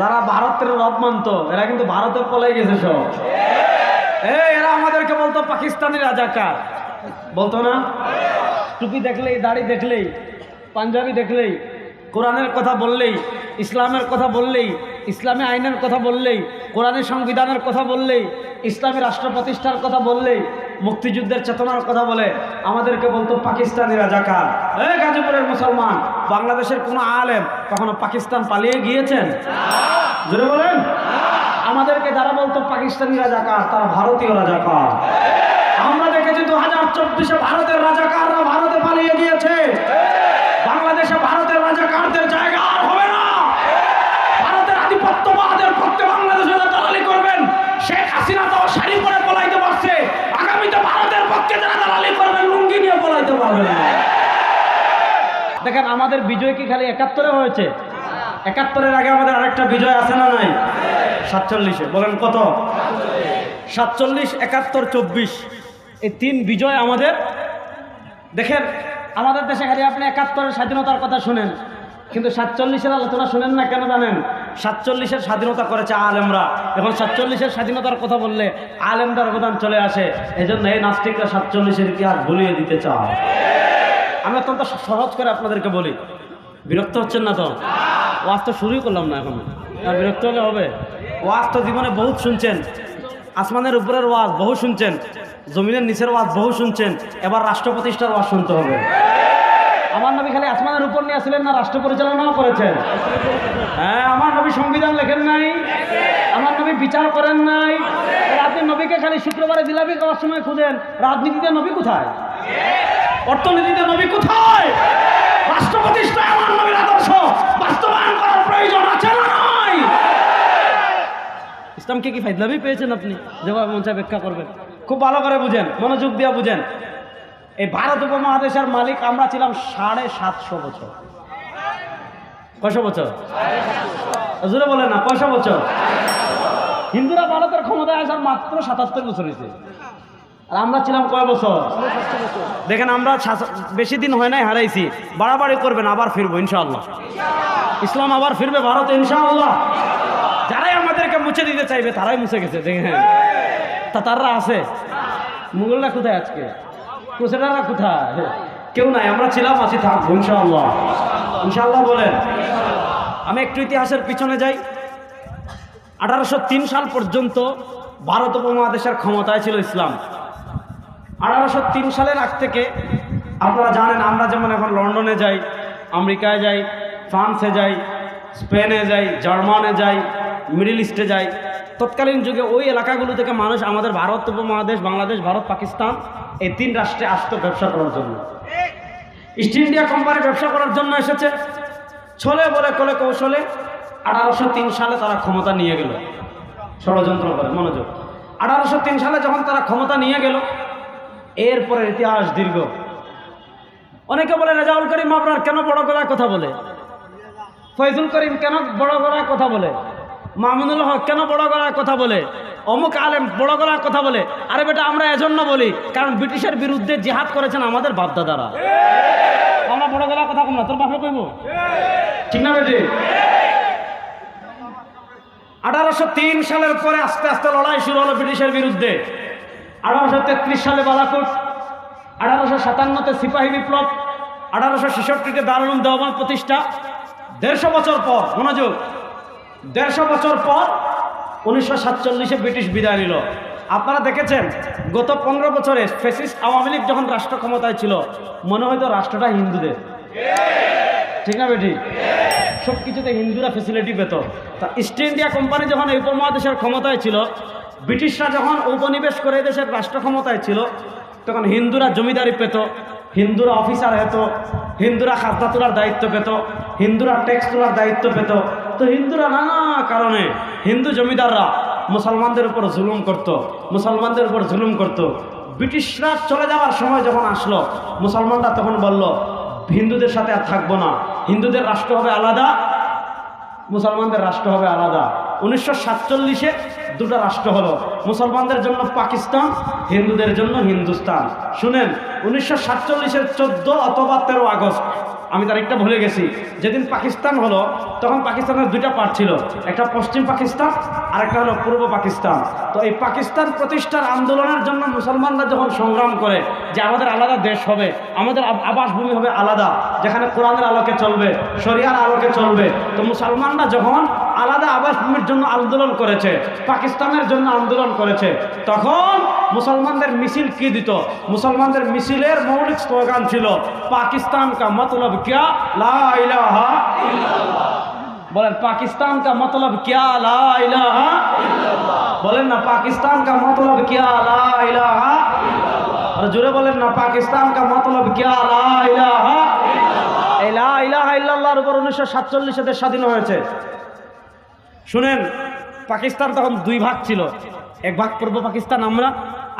যারা ভারতের রব মানত, এরা কিন্তু ভারতে পলাই গেছে সব। এরা আমাদেরকে বলতো পাকিস্তানি রাজাকার। বলতো না? টুপি দেখলেই, দাড়ি দেখলেই, পাঞ্জাবি দেখলেই, কোরআনের কথা বললেই, ইসলামের কথা বললেই, ইসলামী আইনের কথা বললেই কোরআনের সংবিধানের কথা বললেই, ইসলামী রাষ্ট্র প্রতিষ্ঠার কথা বললেই মুক্তিযুদ্ধের চেতনার কথা বলে, আমাদেরকে বলতো পাকিস্তানি রাজাকার এই গাজীপুরের মুসলমান, বাংলাদেশের কোনো আলেম কখনো পাকিস্তান পালিয়ে গিয়েছেন? জোরে বলেন। আমাদেরকে যারা বলতো পাকিস্তানি রাজাকার তারা ভারতীয় রাজাকার আমরা দেখেছি দু হাজার চব্বিশে ভারতের রাজাকাররা ভারতে পালিয়ে গিয়েছে বাংলাদেশে ভারতের রাজাকারদের জায়গা আর হবে না ভারতের আধিপত্যবাদের পক্ষে বাংলাদেশে যারা দালালি করবেন শেখ হাসিনা তো শাড়ি পরে পলাইতে পারছে আগামীতে ভারতের পক্ষে যারা দালালি করবেন লুঙ্গি নিয়ে পলাইতে পারবে না দেখেন, আমাদের বিজয় কি খালি একাত্তরে হয়েছে? একাত্তরের আগে আমাদের আরেকটা বিজয় আছে না নাই? সাতচল্লিশে, বলেন কত? সাতচল্লিশ, একাত্তর, চব্বিশ। এই তিন বিজয় আমাদের। দেখেন, আমাদের দেশে খালি আপনি একাত্তরের স্বাধীনতার কথা শুনেন, কিন্তু সাতচল্লিশের আলোচনা শুনেন না কেন জানেন? সাতচল্লিশের স্বাধীনতা করেছে আলেমরা এখন সাতচল্লিশের স্বাধীনতার কথা বললে আলেমদের অবদান চলে আসে। এই জন্য এই নাস্তিকরা সাতচল্লিশের ইতিহাস ভুলিয়ে দিতে চায়। আমি অত্যন্ত সহজ করে আপনাদেরকে বলি। বিরক্ত হচ্ছেন না তো? ওয়াজ তো শুরুই করলাম না এখন। আর বিরক্ত হলে হবে? ওয়াজ তো জীবনে বহুত শুনছেন। আসমানের উপরের ওয়াজ বহু শুনছেন। জমিনের নিচের ওয়াজ বহু শুনছেন। এবার রাষ্ট্র প্রতিষ্ঠার ওয়াজ শুনতে হবে। আমার নবী খালি আসমানের উপর নিয়ে আসলেন না, রাষ্ট্র পরিচালনাও করেছেন। হ্যাঁ আমার নবী সংবিধান লেখেন নাই। আমার নবী বিচার করেন নাই। আপনি নবীকে খালি শুক্রবারে জিলাপি খাওয়ার সময় খুঁজেন। রাজনীতিতে নবী কোথায়? অর্থনীতিতে নবী কোথায়? রাষ্ট্র প্রতিষ্ঠায় আমার নবীর আদর্শ, বাস্তবায়ন করার প্রয়োজন আছে ইসলামকে কি ফাইদলামি পেয়েছেন আপনি? যেভাবে চায় ব্যাখ্যা করবেন। খুব ভালো করে বুঝেন, মনোযোগ দিয়ে বুঝেন। এই ভারত উপমহাদেশের মালিক আমরা ছিলাম সাড়ে সাতশো বছর। কয়শো বছর? জুড়ে বলেন না, কয়শো বছর? হিন্দুরা ভারতের ক্ষমতায় আসার মাত্র সাতাত্তর বছর হয়েছে। আর আমরা ছিলাম কয় বছর? দেখেন আমরা বেশি দিন হয় নাই, হারাইছি। বাড়াবাড়ি করবেন, আবার ফিরবো, ইনশাআল্লাহ। ইসলাম আবার ফিরবে, ভারতে, ইনশাআল্লাহ। যারাই আমাদেরকে মুছে দিতে চাইবে, তারাই মুছে গেছে, দেখেন। তা তারা আছে? মুঘলরা কোথায় আজকে? ক্রুসেডাররা কোথায়? কেউ নাই, আমরা ছিলাম, আছি থাকব ইনশাআল্লাহ। ইনশাআল্লাহ বলেন। আমি একটু ইতিহাসের পিছনে যাই। আঠারোশো তিন সাল পর্যন্ত ভারত উপমহাদেশের ক্ষমতায় ছিল ইসলাম। আঠারোশো তিন সালের আগ থেকে আপনারা জানেন, আমরা যেমন এখন লন্ডনে যাই, আমেরিকায় যাই, ফ্রান্সে যাই, স্পেনে যাই, জার্মানে যাই, মিডিল ইস্টে যাই, তৎকালীন যুগে ওই এলাকাগুলো থেকে মানুষ আমাদের ভারত উপমহাদেশ, বাংলাদেশ, ভারত, পাকিস্তান এই তিন রাষ্ট্রে আসতো ব্যবসা করার জন্য। ইস্ট ইন্ডিয়া কোম্পানি ব্যবসা করার জন্য এসেছে। ছলে বলে কলে কৌশলে আঠারোশো তিন সালে তারা ক্ষমতা নিয়ে গেল। ষড়যন্ত্র করে, মনোযোগ। আঠারোশো তিন সালে যখন তারা ক্ষমতা নিয়ে গেল এরপরে ইতিহাস দীর্ঘ। অনেকে বলে রেজাউল করিম আপনার কেন বড় গলায় কথা বলে? ফয়জুল করিম কেন বড় গলায় কথা বলে? মামুনুল হক কেন বড় গলায় কথা বলে? অমুক আলেম বড় গলায় কথা বলে? আরে বেটা, আমরা এজন্য বলি, কারণ ব্রিটিশের বিরুদ্ধে জিহাদ করেছেন আমাদের বাপদাদারা। আমরা বড় গলায় কথা কম না, তোর বাপে কইব? ঠিক না বেটি? আঠারোশো তিন সালের পরে আস্তে আস্তে লড়াই শুরু হলো ব্রিটিশের বিরুদ্ধে। আঠারোশো তেত্রিশ সালে বালাকোট, আঠারোশো সাতান্নতে সিপাহী বিপ্লব, আঠারোশো ছেষট্টিতে দারুল দেওয়ান প্রতিষ্ঠা। দেড়শো বছর পর, মনোযোগ, দেড়শো বছর পর উনিশশো সাতচল্লিশে ব্রিটিশ বিদায় নিল। আপনারা দেখেছেন, গত পনেরো বছরে ফেসিস্ট আওয়ামী লীগ যখন রাষ্ট্র ক্ষমতায় ছিল, মনে হয়তো রাষ্ট্রটা হিন্দুদের। ঠিক না বেটি? সব কিছুতে হিন্দুরা ফেসিলিটি পেত। তা ইস্ট ইন্ডিয়া কোম্পানি যখন এই উপমহাদেশের ক্ষমতায় ছিল ব্রিটিশরা যখন উপনিবেশ করে দেশের রাষ্ট্র ক্ষমতায় ছিল, তখন হিন্দুরা জমিদারি পেত, হিন্দুরা অফিসার হতো, হিন্দুরা খাজনা তোলার দায়িত্ব পেত, হিন্দুরা ট্যাক্স তোলার দায়িত্ব পেত। তো হিন্দুরা নানা কারণে হিন্দু জমিদাররা মুসলমানদের উপর জুলুম করত, মুসলমানদের উপর জুলুম করত। ব্রিটিশরা চলে যাওয়ার সময় যখন আসলো, মুসলমানরা তখন বলল, হিন্দুদের সাথে আর থাকব না। হিন্দুদের রাষ্ট্র হবে আলাদা, মুসলমানদের রাষ্ট্র হবে আলাদা। উনিশশো সাতচল্লিশে দুটো রাষ্ট্র হলো। মুসলমানদের জন্য পাকিস্তান, হিন্দুদের জন্য হিন্দুস্তান। শুনেন, উনিশশো সাতচল্লিশের চোদ্দ অথবা তেরো আগস্ট, আমি তারিখটা ভুলে গেছি। যেদিন পাকিস্তান হলো, তখন পাকিস্তানের দুইটা পার্ট ছিল। একটা পশ্চিম পাকিস্তান আর একটা হলো পূর্ব পাকিস্তান। তো এই পাকিস্তান প্রতিষ্ঠার আন্দোলনের জন্য মুসলমানরা যখন সংগ্রাম করে যে আমাদের আলাদা দেশ হবে, আমাদের আবাসভূমি হবে আলাদা, যেখানে কোরআনের আলোকে চলবে, শরিয়ার আলোকে চলবে, তো মুসলমানরা যখন আলাদা আবাসভূমির জন্য আন্দোলন করেছে, পাকিস্তানের জন্য আন্দোলন করেছে। তখন মুসলমানদের মিছিল কি দিত? মুসলমানদের মিছিলের মৌলিক স্লোগান ছিল, পাকিস্তান কা মতলব কিয়া লা ইলাহা বলেন, পাকিস্তান কা মতলব কিয়া লা ইলাহা বলেন না, পাকিস্তান কা মতলব কিয়া লা ইলাহা আর জুড়ে বলেন না, পাকিস্তান কা মতলব কিয়া লা ইলাহা এই লা ইলাহা ইল্লাল্লাহর উপর উনিশশো সাতচল্লিশে স্বাধীন হয়েছে। শুনেন, পাকিস্তান তখন দুই ভাগ ছিল। এক ভাগ পূর্ব পাকিস্তান আমরা,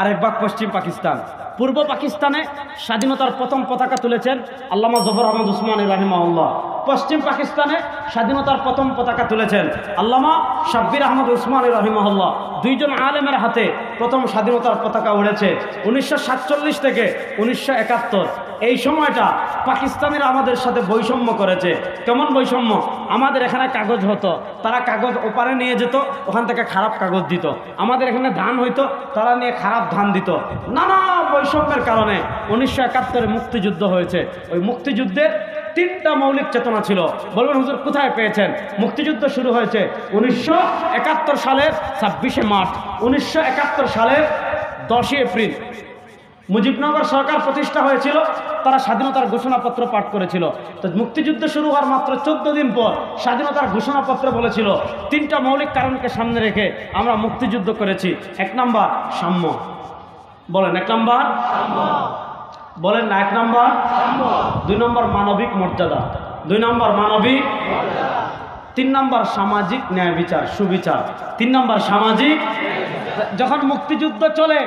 আর এক ভাগ পশ্চিম পাকিস্তান। পূর্ব পাকিস্তানে স্বাধীনতার প্রথম পতাকা তুলেছেন আল্লামা জফর আহমদ উসমান রাহিমাউল্লাহ পশ্চিম পাকিস্তানে স্বাধীনতার প্রথম পতাকা তুলেছেন আল্লামা শাব্বির আহমদ উসমান রাহিমাহুল্লাহ। দুইজন আলেমের হাতে প্রথম স্বাধীনতার পতাকা উড়েছে। উনিশশো সাতচল্লিশ থেকে উনিশশো একাত্তর। এই সময়টা পাকিস্তানিরা আমাদের সাথে বৈষম্য করেছে। কেমন বৈষম্য? আমাদের এখানে কাগজ হতো। তারা কাগজ ওপারে নিয়ে যেত, ওখান থেকে খারাপ কাগজ দিত। আমাদের এখানে ধান হইতো, তারা নিয়ে খারাপ ধান দিত। নানা বৈষম্যের কারণে উনিশশো একাত্তরে মুক্তিযুদ্ধ হয়েছে। ওই মুক্তিযুদ্ধের তিনটা মৌলিক চেতনা ছিল। বলবেন, হুজুর, কোথায় পেয়েছেন? মুক্তিযুদ্ধ শুরু হয়েছে উনিশশো একাত্তর সালের ছাব্বিশে মার্চ। উনিশশো একাত্তর সালের দশই এপ্রিল। মুজিবনগর সরকার প্রতিষ্ঠা হয়েছিল, তারা স্বাধীনতার ঘোষণাপত্র পাঠ করেছিল। তো মুক্তিযুদ্ধ শুরু হওয়ার মাত্র চোদ্দ দিন পর স্বাধীনতার ঘোষণাপত্র বলেছিল। তিনটা মৌলিক কারণকে সামনে রেখে আমরা মুক্তিযুদ্ধ করেছি। এক নাম্বার, সাম্য। বলেন, এক নাম্বার বলেন না, এক নম্বর? দুই নম্বর মানবিক মর্যাদা। দুই নম্বর মানবিক তিন নম্বর সামাজিক ন্যায় বিচার, সুবিচার। তিন নম্বর সামাজিক যখন মুক্তিযুদ্ধ চলে,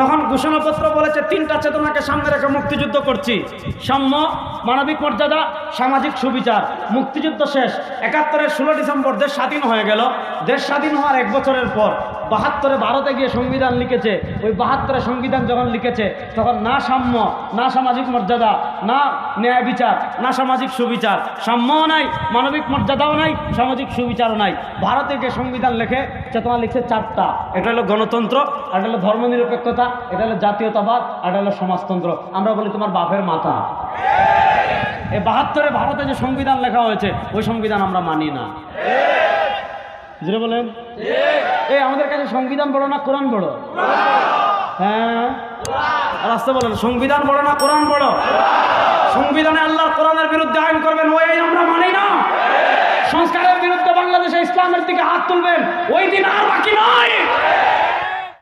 তখন ঘোষণাপত্র বলেছে, তিনটা চেতনাকে সামনে রেখে মুক্তিযুদ্ধ করছি। সাম্য, মানবিক মর্যাদা, সামাজিক সুবিচার। মুক্তিযুদ্ধ শেষ। একাত্তরের ষোলো ডিসেম্বর দেশ স্বাধীন হয়ে গেল। দেশ স্বাধীন হওয়ার এক বছরের পর বাহাত্তরে ভারতে গিয়ে সংবিধান লিখেছে। ওই বাহাত্তরে সংবিধান যখন লিখেছে, তখন না সাম্য, না সামাজিক মর্যাদা, না ন্যায় বিচার, না সামাজিক সুবিচার। সাম্যও নাই, মানবিক মর্যাদাও নাই, সামাজিক সুবিচারও নাই। ভারতে গিয়ে সংবিধান লিখে, চেতনা লিখছে চারটা। এটা হলো গণতন্ত্র এটা হলো ধর্মনিরপেক্ষতা, এটা হলো জাতীয়তাবাদ এটা হলো সমাজতন্ত্র। আমরা বলি তোমার বাপের মাথা। এই বাহাত্তরে ভারতে যে সংবিধান লেখা হয়েছে, ওই সংবিধান আমরা মানি না। বুঝলে বলেন। এই আমাদের কাছে সংবিধান বড় না কোরআন বড় হ্যাঁ? রাস্তা বলেন, সংবিধান বড় না কোরআন বড় সংবিধানে আল্লাহর কোরআনের বিরুদ্ধে আইন করবেন, ওই আইন আমরা মানি না। সংস্কারের বিরুদ্ধে বাংলাদেশে ইসলামের দিকে হাত তুলবেন, ওই দিন আর বাকি নয়।